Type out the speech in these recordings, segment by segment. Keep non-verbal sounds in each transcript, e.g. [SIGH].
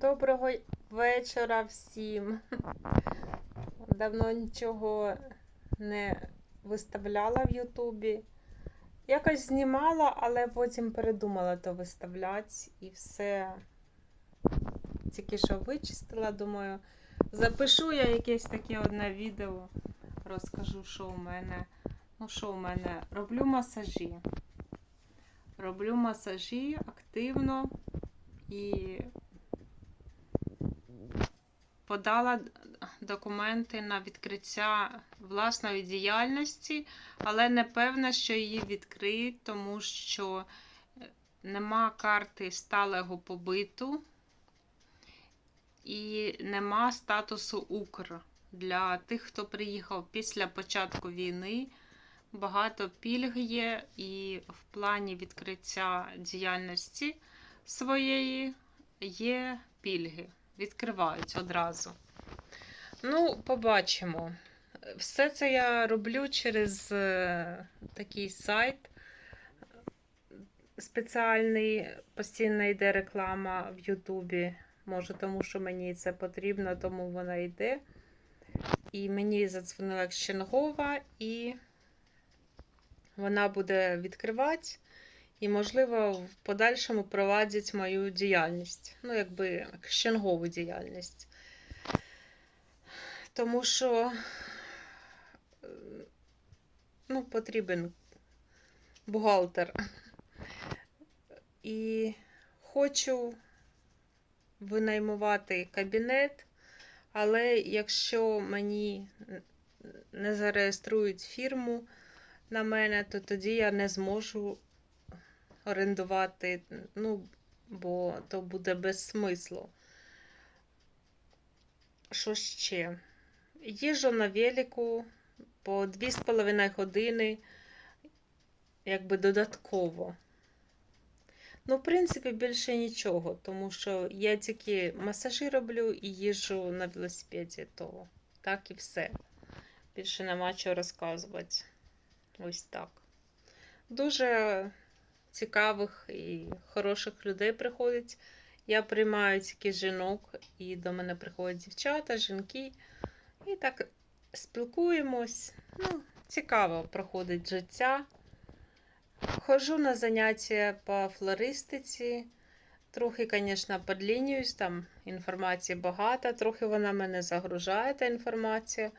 Доброго вечора всім. Давно нічого не виставляла в Ютубі. Якось знімала, але потім передумала то виставляти і все. Тільки що вичистила, думаю, запишу я якесь таке одне відео, розкажу, що у мене. Ну, що у мене? Роблю масажі. Роблю масажі активно і подала документи на відкриття власної діяльності, але не певна, що її відкриють, тому що е, нема карти сталого побиту і нема статусу Укр. Для тих, хто приїхав після початку війни, багато пільг є, і в плані відкриття діяльності своєї є пільги відкривають одразу. Ну, побачимо. Все це я роблю через е, такий сайт. Спеціальний, постійно йде реклама в Ютубі. Може, тому що мені це потрібно, тому вона йде. І мені задзвонила Кщенгова, і вона буде відкривати. І, можливо, в подальшому провадять мою діяльність. Ну, якби кщенгову діяльність. Тому що ну, потрібен бухгалтер. І хочу винаймувати кабінет, але якщо мені не зареєструють фірму на мене, то тоді я не зможу орендувати, ну, бо то буде без смислу. Що ще? Їжу на велику по 2,5 години, якби додатково. Ну, в принципі, більше нічого, тому що я тільки масажі роблю і їжу на велосипеді, то так і все. Більше нема чого розказувати. Ось так. Дуже цікавих і хороших людей приходить. Я приймаю тільки жінок, і до мене приходять дівчата, жінки. І так спілкуємось. Ну, Цікаво проходить життя. Хожу на заняття по флористиці. Трохи, звісно, подлінююсь, там інформації багато, трохи вона мене загружає, та інформація,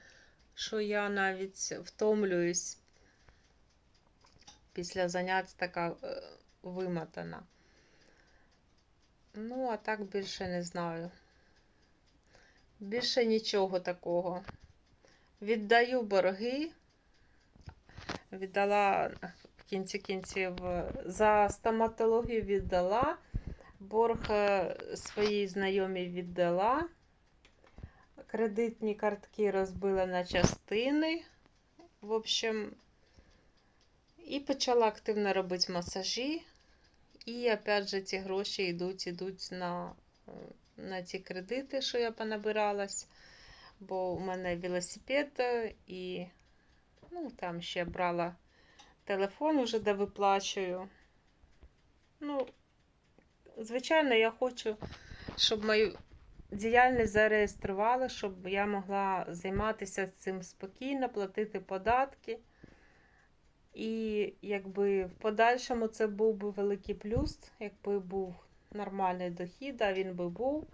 що я навіть втомлююсь після занять така е, вимотана. Ну, а так більше не знаю. Більше нічого такого. Віддаю борги. Віддала в кінці кінців за стоматологію віддала. Борг е, своїй знайомій віддала. Кредитні картки розбила на частини. В общем, і почала активно робити масажі. І опять же ці гроші йдуть йдуть на на ті кредити, що я понабиралась. Бо у мене велосипед і ну, там ще брала телефон уже де виплачую. Ну, звичайно, я хочу, щоб мою діяльність зареєстрували, щоб я могла займатися цим спокійно, платити податки. І якби в подальшому це був би великий плюс, якби був нормальний дохід, а він би був,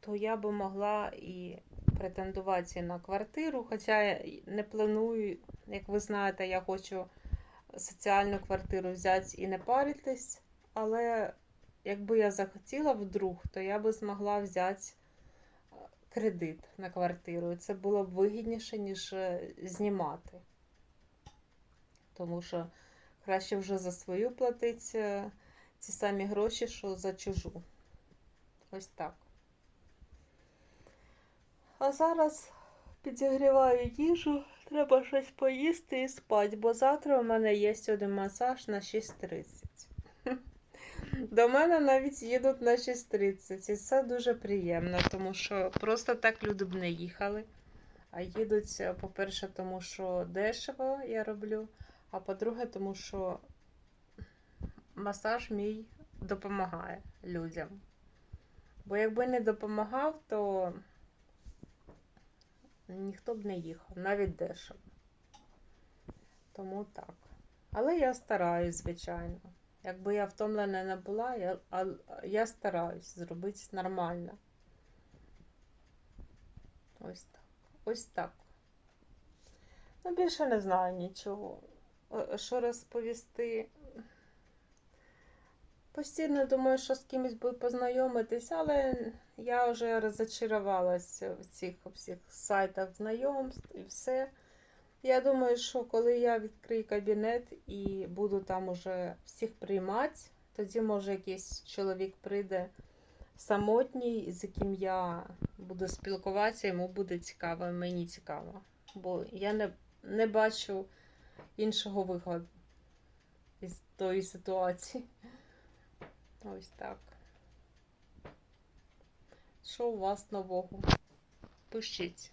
то я би могла і претендувати на квартиру. Хоча я не планую, як ви знаєте, я хочу соціальну квартиру взяти і не паритись. Але якби я захотіла вдруг, то я би змогла взяти кредит на квартиру. І це було б вигідніше, ніж знімати тому що краще вже за свою платити е, ці самі гроші, що за чужу. Ось так. А зараз підігріваю їжу, треба щось поїсти і спати, бо завтра у мене є один масаж на 6.30. [LAUGHS] До мене навіть їдуть на 6.30. І це дуже приємно, тому що просто так люди б не їхали. А їдуть, е, по-перше, тому що дешево я роблю. А по-друге, тому що масаж мій допомагає людям. Бо якби не допомагав, то ніхто б не їхав, навіть дешево. Тому так. Але я стараюсь, звичайно. Якби я втомлена не була, я, я стараюсь зробити нормально. Ось так. Ось так. Ну, більше не знаю нічого. Що розповісти? Постійно думаю, що з кимось би познайомитись, але я вже розочарувалася в цих всіх сайтах знайомств і все. Я думаю, що коли я відкрию кабінет і буду там уже всіх приймати, тоді може якийсь чоловік прийде самотній, з яким я буду спілкуватися, йому буде цікаво, мені цікаво. Бо я не, не бачу іншого виходу із тої ситуації. [LAUGHS] Ось так. Що у вас нового? Пишіть.